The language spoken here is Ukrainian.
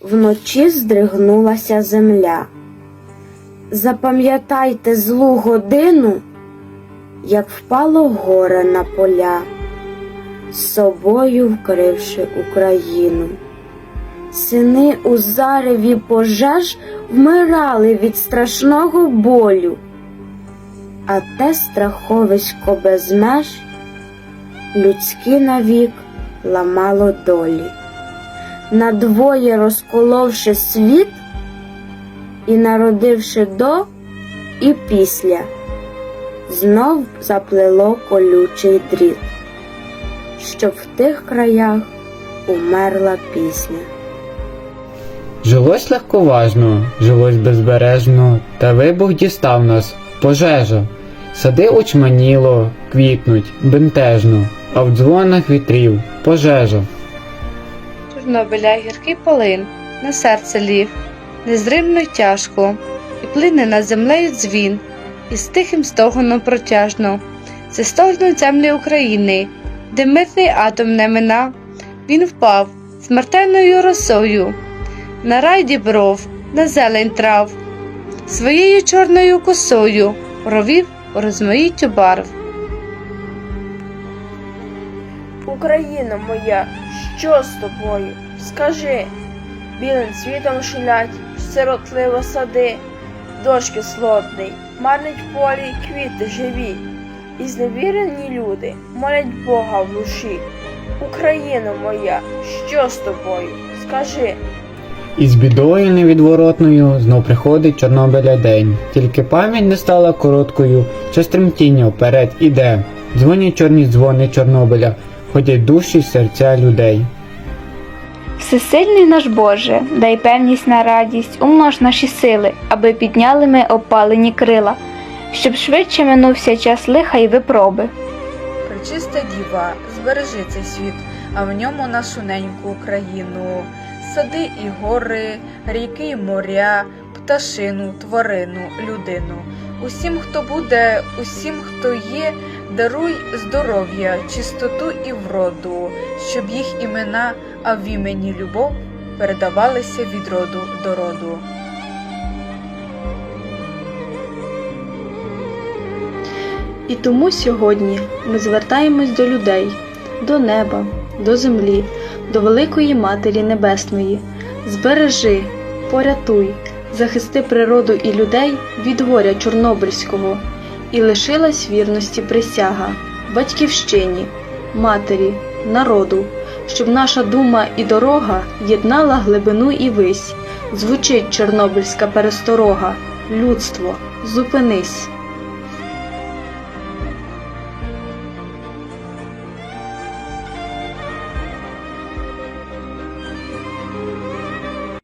вночі здригнулася земля. Запам'ятайте злу годину, як впало горе на поля, собою вкривши Україну. Сини у зареві пожеж вмирали від страшного болю, а те страховисько без меж людські навік ламало долі. Надвоє розколовши світ і народивши до і після, знов заплело колючий дріт, щоб в тих краях умерла пісня. Жилось легковажно, жилось безбережно, та вибух дістав нас, пожежа. Сади очманіло, квітнуть, бентежно, а в дзвонах вітрів пожежа. Чорнобиля гіркий полин, на серце лів, незримно й тяжко, і плине над землею дзвін, і з тихим стогоном протяжно. Це стогнуть землі України, де мирний атом не мина. Він впав смертельною росою, на рай дібров, на зелень трав, своєю чорною косою провів у розмаїттю барв. Україна моя, що з тобою? Скажи, білим цвітом шулять сиротливо сади, дошки слотний, марнить в полі квіти живі, і зневірені люди молять Бога в душі. Україна моя, що з тобою? Скажи. І з бідою невідворотною знов приходить Чорнобиля день. Тільки пам'ять не стала короткою, що стремтіння вперед іде. Дзвонять чорні дзвони Чорнобиля, ходять душі й серця людей. Всесильний наш Боже, дай певність на радість, умнож наші сили, аби підняли ми опалені крила, щоб швидше минувся час лиха й випроби. Пречиста діва, збережи цей світ, а в ньому нашу неньку Україну, сади і гори, ріки і моря, пташину, тварину, людину. Усім, хто буде, усім, хто є, даруй здоров'я, чистоту і вроду, щоб їх імена, а в імені любов передавалися від роду до роду. І тому сьогодні ми звертаємось до людей, до неба, до землі, до Великої Матері Небесної. Збережи, порятуй, захисти природу і людей від горя Чорнобильського, і лишилась вірності присяга, батьківщині, матері, народу, щоб наша дума і дорога єднала глибину і вись. Звучить чорнобильська пересторога, людство, зупинись.